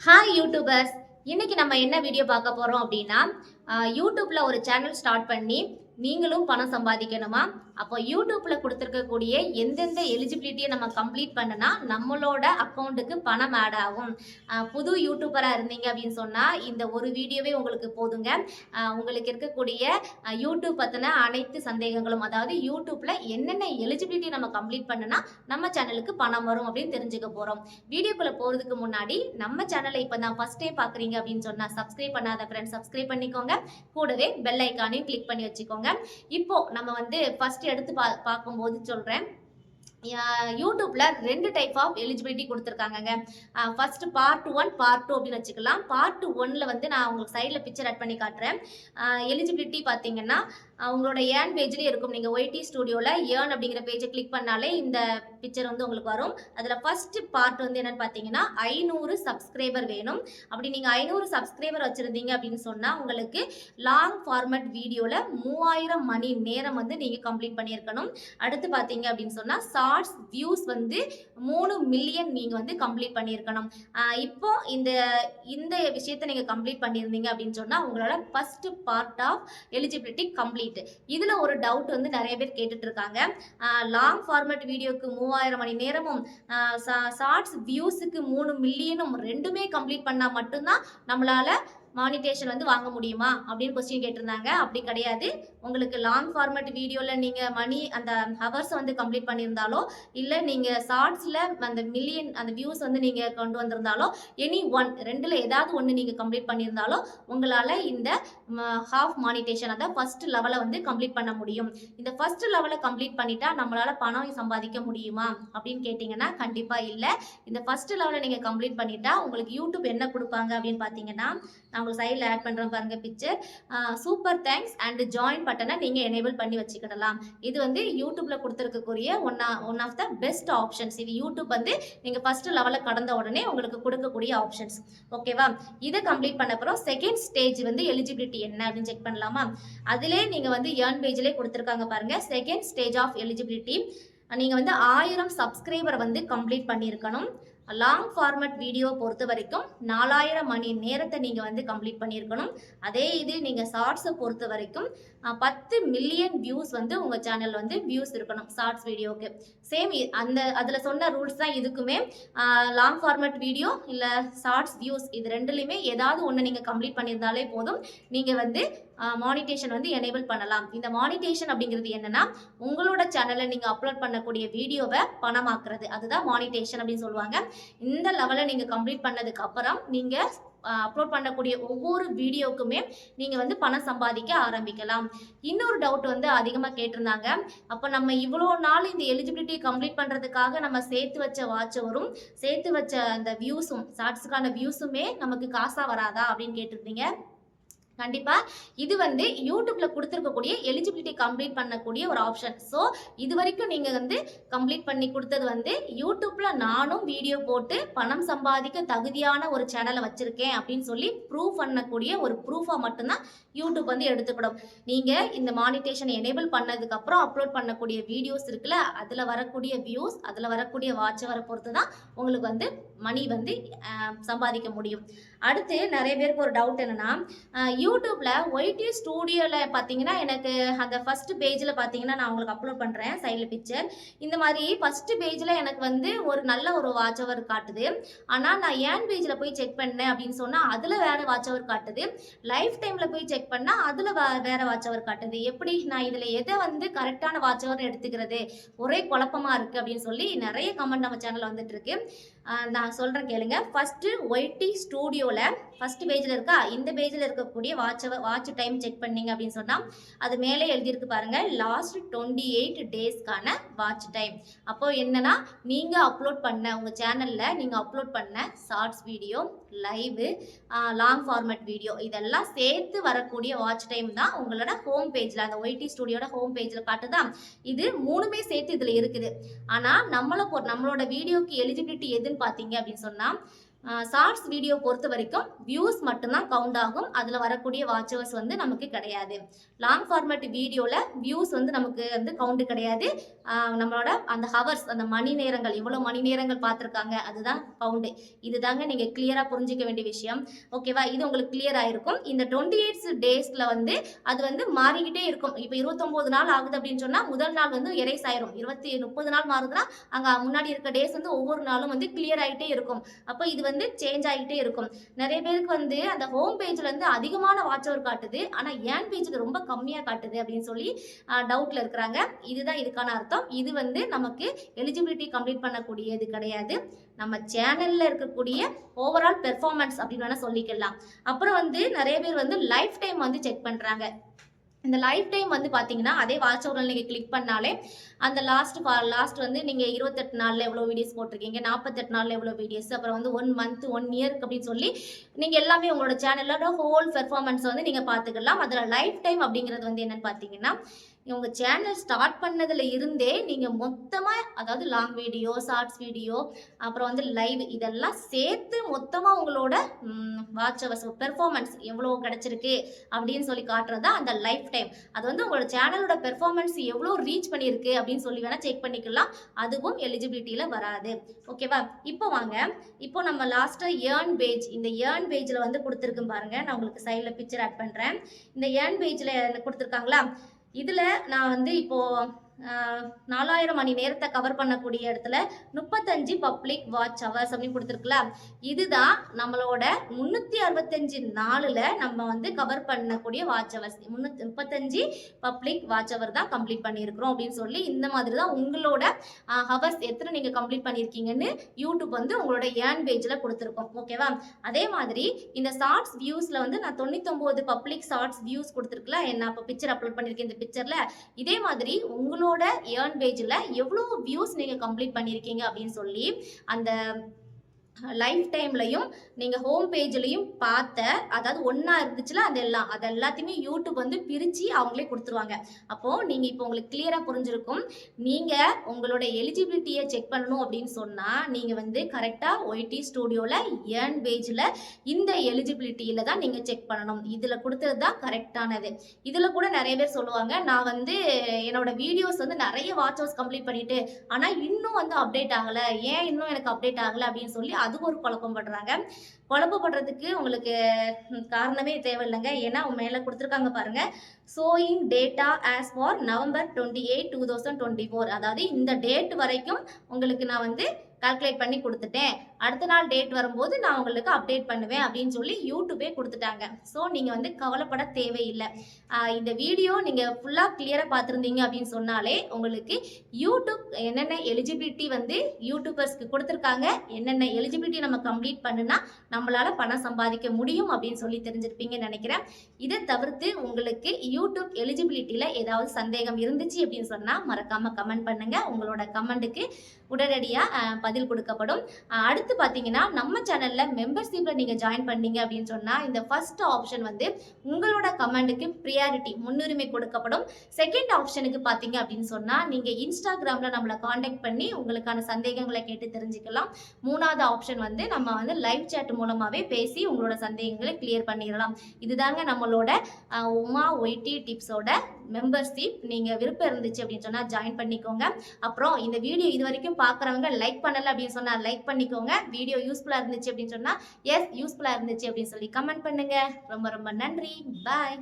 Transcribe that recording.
Hi YouTubers இன்னைக்கு நம்ம என்ன வீடியோ பார்க்க போகிறோம் அப்படின்னா யூடியூப்பில் ஒரு சேனல் ஸ்டார்ட் பண்ணி நீங்களும் பணம் சம்பாதிக்கணுமா? அப்போ யூடியூப்ல கொடுத்துருக்கக்கூடிய எந்தெந்த எலிஜிபிலிட்டியை நம்ம கம்ப்ளீட் பண்ணனா நம்மளோட அக்கௌண்ட்டுக்கு பணம் ஆட் ஆகும். புது யூடியூபராக இருந்தீங்க அப்படின்னு சொன்னால் இந்த ஒரு வீடியோவே உங்களுக்கு போதுங்க. உங்களுக்கு இருக்கக்கூடிய யூடியூப் பற்றின அனைத்து சந்தேகங்களும் அதாவது யூடியூப்ல என்னென்ன எலிஜிபிலிட்டி நம்ம கம்ப்ளீட் பண்ணனா நம்ம சேனலுக்கு பணம் வரும் அப்படின்னு தெரிஞ்சுக்க போகிறோம் வீடியோக்குள்ளே போகிறதுக்கு முன்னாடி நம்ம சேனலை இப்போ நான் ஃபஸ்ட் டைம் பார்க்குறீங்க அப்படின்னு சொன்னால் சப்ஸ்கிரைப் பண்ணாத ஃப்ரெண்ட்ஸ் சப்ஸ்கிரைப் பண்ணிக்கோங்க. கூடவே பெல் ஐக்கானையும் கிளிக் பண்ணி வச்சுக்கோங்க. இப்போ நம்ம வந்து ஃபர்ஸ்ட் எடுத்து பா பார்க்கும்போது சொல்றேன். யூடியூப்பில் ரெண்டு type of eligibility கொடுத்துருக்காங்கங்க. First part one part two அப்படின்னு வச்சுக்கலாம். பார்ட் ஒன்ல வந்து நான் உங்களுக்கு சைடில் பிக்சர் ஆட் பண்ணி காட்டுறேன். எலிஜிபிலிட்டி பார்த்தீங்கன்னா உங்களோட ஏர்ன் பேஜ்லேயே இருக்கும். நீங்கள் ஒய்டி ஸ்டுடியோவில் ஏர்ன் அப்படிங்கிற பேஜை கிளிக் பண்ணாலே இந்த பிக்சர் வந்து உங்களுக்கு வரும். அதில் ஃபஸ்ட்டு பார்ட் வந்து என்னன்னு பார்த்தீங்கன்னா ஐநூறு சப்ஸ்கிரைபர் வேணும். அப்படி நீங்கள் ஐநூறு சப்ஸ்கிரைபர் வச்சுருந்தீங்க அப்படின்னு சொன்னால் உங்களுக்கு லாங் ஃபார்மெட் வீடியோவில் மூவாயிரம் மணி நேரம் வந்து நீங்கள் கம்ப்ளீட் பண்ணியிருக்கணும். அடுத்து பார்த்தீங்க அப்படின்னு சொன்னால் ஷார்ட்ஸ் வியூஸ் வந்து மூணு மில்லியன் நீங்கள் வந்து கம்ப்ளீட் பண்ணியிருக்கணும். இப்போ இந்த இந்த விஷயத்தை நீங்கள் கம்ப்ளீட் பண்ணியிருந்தீங்க அப்படின்னு சொன்னால் உங்களோட first part of eligibility complete இதில் ஒரு டவுட் வந்து நிறைய பேர் கேட்டுட்ருக்காங்க. லாங் ஃபார்மேட் வீடியோக்கு மூவாயிரம் மணி நேரமும் ஷார்ட்ஸ் வியூஸுக்கு மூணு மில்லியனும் ரெண்டுமே கம்ப்ளீட் பண்ணால் மட்டும்தான் நம்மளால் மானிட்டேஷன் வந்து வாங்க முடியுமா? அப்படின்னு கொஸ்டின் கேட்டிருந்தாங்க. அப்படி கிடையாது. உங்களுக்கு லாங் ஃபார்மேட் வீடியோவில் நீங்கள் மணி அந்த ஹவர்ஸ் வந்து கம்ப்ளீட் பண்ணியிருந்தாலோ இல்லை நீங்கள் ஷார்ட்ஸில் அந்த மில்லியன் அந்த வியூஸ் வந்து நீங்கள் கொண்டு வந்திருந்தாலோ எனி ஒன் ரெண்டில் ஏதாவது ஒன்று நீங்கள் கம்ப்ளீட் பண்ணியிருந்தாலோ உங்களால் இந்த ஹாஃப் மானிட்டேஷன் அதை ஃபர்ஸ்ட் லெவலை வந்து கம்ப்ளீட் பண்ண முடியும். இந்த ஃபர்ஸ்ட் லெவலை கம்ப்ளீட் பண்ணிட்டா நம்மளால் பணம் சம்பாதிக்க முடியுமா? அப்படின்னு கேட்டிங்கன்னா கண்டிப்பாக இல்லை. இந்த ஃபர்ஸ்ட் லெவலை நீங்கள் கம்ப்ளீட் பண்ணிட்டா உங்களுக்கு யூடியூப் என்ன கொடுப்பாங்க அப்படின்னு பார்த்தீங்கன்னா நான் உங்களுக்கு சைடில் ஆட் பண்ணுறேன் பாருங்கள் picture super thanks and join பட்டனை நீங்கள் எனேபிள் பண்ணி வச்சுக்கிடலாம். இது வந்து யூடியூப்பில் கொடுத்துருக்கக்கூடிய one one of the best options இது யூடியூப் வந்து நீங்கள் ஃபஸ்ட்டு லெவலில் கடந்த உடனே உங்களுக்கு கொடுக்கக்கூடிய ஆப்ஷன்ஸ் ஓகேவா இதை கம்ப்ளீட் பண்ண அப்புறம் செகண்ட் ஸ்டேஜ் வந்து எலிஜிபிலிட்டி என்ன அப்படின்னு செக் பண்ணலாமா? அதிலே நீங்கள் வந்து ஏர்ன் பேஜ்லேயே கொடுத்துருக்காங்க பாருங்கள் செகண்ட் ஸ்டேஜ் ஆஃப் எலிஜிபிலிட்டி நீங்கள் வந்து ஆயிரம் சப்ஸ்கிரைபர் வந்து கம்ப்ளீட் பண்ணியிருக்கணும். லாங் ஃபார்மட் வீடியோ பொறுத்த வரைக்கும் நாலாயிரம் மணி நேரத்தை நீங்கள் வந்து கம்ப்ளீட் பண்ணியிருக்கணும். அதே இது நீங்கள் ஷார்ட்ஸை பொறுத்த வரைக்கும் பத்து மில்லியன் வியூஸ் வந்து உங்கள் சேனல் வந்து வியூஸ் இருக்கணும் ஷார்ட்ஸ் வீடியோவுக்கு சேம் அந்த அதில் சொன்ன ரூல்ஸ் தான் இதுக்குமே லாங் ஃபார்மட் வீடியோ இல்லை ஷார்ட்ஸ் வியூஸ் இது ரெண்டுலையுமே ஏதாவது ஒன்று நீங்கள் கம்ப்ளீட் பண்ணியிருந்தாலே போதும். நீங்கள் வந்து மானிட்டேஷன் வந்து எனேபிள் பண்ணலாம். இந்த மானிட்டேஷன் அப்படிங்கிறது என்னன்னா உங்களோட சேனலில் நீங்கள் அப்லோட் பண்ணக்கூடிய வீடியோவை பணமாக்குறது. அதுதான் மானிட்டேஷன் அப்படின்னு சொல்லுவாங்க. இந்த லெவலில் நீங்கள் கம்ப்ளீட் பண்ணதுக்கு அப்புறம் நீங்கள் அப்லோட் பண்ணக்கூடிய ஒவ்வொரு வீடியோக்குமே நீங்கள் வந்து பணம் சம்பாதிக்க ஆரம்பிக்கலாம். இன்னொரு டவுட் வந்து அதிகமாக கேட்டிருந்தாங்க. அப்போ நம்ம இவ்வளோ நாள் இந்த எலிஜிபிலிட்டி கம்ப்ளீட் பண்ணுறதுக்காக நம்ம சேர்த்து வச்ச வாட்சவரும் சேர்த்து வச்ச அந்த வியூஸும் ஷார்ட்ஸுக்கான வியூஸுமே நமக்கு காசாக வராதா அப்படின்னு கேட்டிருந்தீங்க? கண்டிப்பாக இது வந்து யூடியூப்பில் கொடுத்துருக்கக்கூடிய எலிஜிபிலிட்டி கம்ப்ளீட் பண்ணக்கூடிய ஒரு ஆப்ஷன் ஸோ இது வரைக்கும் நீங்கள் வந்து கம்ப்ளீட் பண்ணி கொடுத்தது வந்து யூடியூப்பில் நானும் வீடியோ போட்டு பணம் சம்பாதிக்க தகுதியான ஒரு சேனலை வச்சுருக்கேன் அப்படின்னு சொல்லி ப்ரூவ் பண்ணக்கூடிய ஒரு ப்ரூஃபாக மட்டும்தான் யூடியூப் வந்து எடுத்துக்கிடும். நீங்கள் இந்த மானிட்டேஷன் எனேபிள் பண்ணதுக்கப்புறம் அப்லோட் பண்ணக்கூடிய வீடியோஸ் இருக்குல்ல அதில் வரக்கூடிய வியூஸ் அதில் வரக்கூடிய வாட்ச் வர பொறுத்து தான் உங்களுக்கு வந்து மணி வந்து சம்பாதிக்க முடியும். அடுத்து நிறைய பேருக்கு ஒரு டவுட் என்னென்னா யூ யூடியூப்ல ஒய்டி ஸ்டூடியோவில் பார்த்தீங்கன்னா எனக்கு அந்த ஃபர்ஸ்ட் பேஜில் பார்த்தீங்கன்னா நான் உங்களுக்கு அப்லோட் பண்ணுறேன் சைடில் பிக்சர் இந்த மாதிரி ஃபர்ஸ்ட் பேஜில் எனக்கு வந்து ஒரு நல்ல ஒரு வாட்ச் அவர் காட்டுது. ஆனால் நான் ஏன் பேஜில் போய் செக் பண்ணேன் அப்படின்னு சொன்னால் அதில் வேறு வாட்ச் அவர் காட்டுது. லைஃப் டைமில் போய் செக் பண்ணால் அதில் வேறு வாட்ச் அவர் காட்டுது. எப்படி நான் இதில் எதை வந்து கரெக்டான வாட்ச் அவர் எடுத்துக்கிறது? ஒரே குழப்பமாக இருக்குது அப்படின்னு சொல்லி நிறைய கமெண்ட் நம்ம சேனலில் வந்துட்டுருக்கு நான் சொல்கிறேன் கேளுங்க. ஃபஸ்ட்டு ஒய்டி ஸ்டூடியோவில் ஃபஸ்ட்டு பேஜில் இருக்கா? இந்த பேஜில் இருக்கக்கூடிய வாட்ச் வாட்ச் டைம் செக் பண்ணீங்க அப்படின்னு சொன்னால் அது மேலே எழுதியிருக்கு பாருங்க லாஸ்ட் டுவெண்ட்டி எயிட் டேஸ்க்கான வாட்ச் டைம் அப்போது என்னன்னா நீங்கள் அப்லோட் பண்ண உங்கள் சேனலில் நீங்கள் அப்லோட் பண்ண shorts video live long format video இதெல்லாம் சேர்த்து வரக்கூடிய வாட்ச் டைம் தான் உங்களோட ஹோம் பேஜில் அந்த ஒய்டி ஸ்டுடியோட ஹோம் பேஜில் பார்த்து தான் இது மூணுமே சேர்த்து இதில் இருக்குது. ஆனால் நம்மளை பொ நம்மளோட வீடியோக்கு எலிஜிபிலிட்டி எதுன்னு பார்த்தீங்க அப்படின்னு சொன்னால் ஷார்ட்ஸ் வீடியோ பொறுத்த வரைக்கும் வியூஸ் மட்டும்தான் கவுண்ட் ஆகும். அதில் வரக்கூடிய வாட்சவர்ஸ் வந்து நமக்கு கிடையாது. லாங் ஃபார்மேட் வீடியோவில் வியூஸ் வந்து நமக்கு வந்து கவுண்ட் கிடையாது. நம்மளோட அந்த ஹவர்ஸ் அந்த மணி நேரங்கள் எவ்வளோ மணி நேரங்கள் பார்த்துருக்காங்க. அதுதான் பவுண்டு இதுதாங்க நீங்கள் கிளியராக புரிஞ்சிக்க வேண்டிய விஷயம். ஓகேவா இது உங்களுக்கு கிளியர் ஆகிருக்கும் இந்த டுவெண்ட்டி எயிட்ஸ் டேஸில் வந்து அது வந்து மாறிக்கிட்டே இருக்கும். இப்போ இருபத்தொம்போது நாள் ஆகுது அப்படின்னு சொன்னால் முதல் நாள் வந்து எரேஸ் ஆயிரும். இருபத்தி முப்பது நாள் மாறுதுன்னா அங்கே முன்னாடி இருக்க டேஸ் வந்து ஒவ்வொரு நாளும் வந்து கிளியர் ஆகிட்டே இருக்கும். அப்போ இது வந்து சேஞ்ச் ஆகிட்டே இருக்கும். நிறைய பேருக்கு வந்து அந்த ஹோம் பேஜில் வந்து அதிகமான வாட்ச் அவர் காட்டுது. ஆனால் ஏன் பேஜுக்கு ரொம்ப கம்மியாக காட்டுது அப்படின்னு சொல்லி டவுட்டில் இருக்கிறாங்க. இதுதான் இதுக்கான அர்த்தம். இது வந்து நமக்கு எலிஜிபிலிட்டி கம்ப்ளீட் பண்ணக்கூடியது கிடையாது. நம்ம சேனலில் இருக்கக்கூடிய ஓவரால் பெர்ஃபார்மன்ஸ் அப்படின்னு வேணால் சொல்லிக்கலாம். அப்புறம் வந்து நிறைய பேர் வந்து லைஃப் டைம் வந்து செக் பண்ணுறாங்க இந்த லைஃப் டைம் வந்து பார்த்தீங்கன்னா அதே வாட்ச் ஓவரில் நீங்கள் கிளிக் பண்ணாலே அந்த லாஸ்ட் லாஸ்ட் வந்து நீங்கள் இருபத்தெட்டு நாளில் எவ்வளோ வீடியோஸ் போட்டிருக்கீங்க நாற்பத்தெட்டு நாளில் எவ்வளோ வீடியோஸ் அப்புறம் வந்து ஒன் மந்த் ஒன் இயர்க்கு அப்படின்னு சொல்லி நீங்கள் எல்லாமே உங்களோட சேனலோட ஹோல் பெர்ஃபார்மன்ஸ் வந்து நீங்கள் பார்த்துக்கலாம் அதில் லைஃப் டைம் அப்படிங்கிறது வந்து என்னென்னு பார்த்தீங்கன்னா உங்கள் சேனல் ஸ்டார்ட் பண்ணதில் இருந்தே நீங்கள் மொத்தமாக அதாவது லாங் வீடியோ ஷார்ட்ஸ் வீடியோ அப்புறம் வந்து லைவ் இதெல்லாம் சேர்த்து மொத்தமாக உங்களோட வாட்ச் அவர்ஸ் பெர்ஃபார்மன்ஸ் எவ்வளோ கிடச்சிருக்கு அப்படின்னு சொல்லி காட்டுறது தான் அந்த லைஃப் டைம் அது வந்து உங்களோட சேனலோட பெர்ஃபார்மன்ஸ் எவ்வளோ ரீச் பண்ணியிருக்கு அப்படின்னு சொல்லி வேணால் செக் பண்ணிக்கலாம். அதுவும் எலிஜிபிலிட்டியில் வராது. ஓகேவா இப்போ வாங்க. இப்போ நம்ம லாஸ்ட்டாக ஏர்ன் பேஜ் இந்த ஏர்ன் பேஜில் வந்து கொடுத்துருக்கு பாருங்கள் நான் உங்களுக்கு சைடில் பிக்சர் ஆட் பண்ணுறேன் இந்த ஏர்ன் பேஜில் கொடுத்துருக்காங்களா? இதில் நான் வந்து இப்போது நாலாயிரம் மணி நேரத்தை கவர் பண்ணக்கூடிய இடத்துல முப்பத்தஞ்சு பப்ளிக் வாட்ச் ஹவர்ஸ் அப்படின்னு கொடுத்துருக்குல இதுதான் நம்மளோட முந்நூற்றி அறுபத்தஞ்சு நாளில் நம்ம வந்து கவர் பண்ணக்கூடிய வாட்ச் ஹவர்ஸ் முந்நூற்றி முப்பத்தஞ்சு பப்ளிக் வாட்ச் ஹவர் தான் கம்ப்ளீட் பண்ணியிருக்கிறோம் அப்படின்னு சொல்லி இந்த மாதிரி தான் உங்களோட ஹவர்ஸ் எத்தனை நீங்கள் கம்ப்ளீட் பண்ணியிருக்கீங்கன்னு யூடியூப் வந்து உங்களோட ஏன் பேஜில் கொடுத்துருக்கோம். ஓகேவா அதே மாதிரி இந்த ஷார்ட்ஸ் வியூஸில் வந்து நான் தொண்ணூத்தொம்போது பப்ளிக் ஷார்ட்ஸ் வியூஸ் கொடுத்துருக்குல நான் இப்போ பிக்சர் அப்லோட் பண்ணியிருக்கேன் இந்த பிக்சரில் இதே மாதிரி உங்களோட ஏர்ன் பேஜில் எவ்வளோ வியூஸ் நீங்கள் கம்ப்ளீட் பண்ணியிருக்கீங்க அப்படின்னு சொல்லி அந்த லைஃப் டைம்லையும் நீங்கள் ஹோம் பேஜ்லையும் பார்த்த அதாவது ஒன்றா இருந்துச்சுல அது எல்லாம் அது எல்லாத்தையுமே யூடியூப் வந்து பிரித்து அவங்களே கொடுத்துருவாங்க. அப்போது நீங்கள் இப்போ உங்களுக்கு கிளியராக புரிஞ்சிருக்கும். நீங்கள் உங்களோட எலிஜிபிலிட்டியை செக் பண்ணணும் அப்படின்னு சொன்னால் நீங்கள் வந்து கரெக்டாக ஒய்டி ஸ்டூடியோவில் ஏர்ன் பேஜில் இந்த எலிஜிபிலிட்டியில் தான் நீங்கள் செக் பண்ணணும். இதில் கொடுத்தது தான் கரெக்டானது இதில் கூட நிறைய பேர் சொல்லுவாங்க நான் வந்து என்னோட வீடியோஸ் வந்து நிறைய வாட்ச் ஹவர்ஸ் கம்ப்ளீட் பண்ணிட்டு ஆனால் இன்னும் வந்து அப்டேட் ஆகலை ஏன் இன்னும் எனக்கு அப்டேட் ஆகலை அப்படின்னு சொல்லி அது ஒரு குழப்பம் படுறாங்க. குழப்பப்படுறதுக்கு உங்களுக்கு காரணமே தேவையில்லைங்க. ஏன்னா மேலே கொடுத்துருக்காங்க பாருங்க. Showing data as for November twenty eight two thousand twenty four அதாவது இந்த டேட் வரைக்கும் உங்களுக்கு நான் வந்து கால்குலேட் பண்ணி கொடுத்துட்டேன். அடுத்த நாள் டேட் வரும்போது நான் உங்களுக்கு அப்டேட் பண்ணுவேன் அப்படின்னு சொல்லி யூடியூபே கொடுத்துட்டாங்க. ஸோ நீங்கள் வந்து கவலைப்பட தேவையில்லை. இந்த வீடியோ நீங்கள் ஃபுல்லாக கிளியராக பார்த்துருந்தீங்க அப்படின்னு சொன்னாலே உங்களுக்கு யூடியூப் என்னென்ன எலிஜிபிலிட்டி வந்து யூடியூபர்ஸ்க்கு கொடுத்துருக்காங்க என்னென்ன எலிஜிபிலிட்டி நம்ம கம்ப்ளீட் பண்ணுனா நம்மளால் பணம் சம்பாதிக்க முடியும் அப்படின்னு சொல்லி தெரிஞ்சிருப்பீங்கன்னு நினைக்கிறேன். இதை தவிர்த்து உங்களுக்கு யூடியூப் எலிஜிபிலிட்டியில் ஏதாவது சந்தேகம் இருந்துச்சு அப்படின்னு சொன்னால் மறக்காமல் கமெண்ட் பண்ணுங்கள் உங்களோட கமெண்ட்டுக்கு உடனடியாக பதில் கொடுக்கப்படும். அடுத்து பார்த்தீங்கன்னா நம்ம சேனலில் மெம்பர்ஷிப்பில் நீங்கள் ஜாயின் பண்ணீங்க அப்படின்னு சொன்னால் இந்த ஃபர்ஸ்ட் ஆப்ஷன் வந்து உங்களோட கமெண்ட்டுக்கு ப்ரியாரிட்டி முன்னுரிமை கொடுக்கப்படும். செகண்ட் ஆப்ஷனுக்கு பார்த்தீங்க அப்படின்னு சொன்னால் நீங்கள் இன்ஸ்டாகிராமில் நம்மளை காண்டாக்ட் பண்ணி உங்களுக்கான சந்தேகங்களை கேட்டு தெரிஞ்சுக்கலாம். மூணாவது ஆப்ஷன் வந்து நம்ம வந்து லைவ் சேட் மூலமாகவே பேசி உங்களோட சந்தேகங்களை கிளியர் பண்ணிடலாம். இதுதாங்க நம்மளோட உமா ஒய்டி டிப்ஸோட மெம்பர்ஷிப் நீங்கள் விருப்பம் இருந்துச்சு அப்படின்னு சொன்னால் ஜாயின் பண்ணிக்கோங்க. அப்புறம் இந்த வீடியோ இது வரைக்கும் பார்க்குறவங்க லைக் பண்ணலை அப்படின்னு சொன்னால் லைக் பண்ணிக்கோங்க. வீடியோ யூஸ்ஃபுல்லாக இருந்துச்சு அப்படின்னு சொன்னால் எஸ் யூஸ்ஃபுல்லாக இருந்துச்சு அப்படின்னு சொல்லி கமெண்ட் பண்ணுங்கள் ரொம்ப ரொம்ப நன்றி. பாய்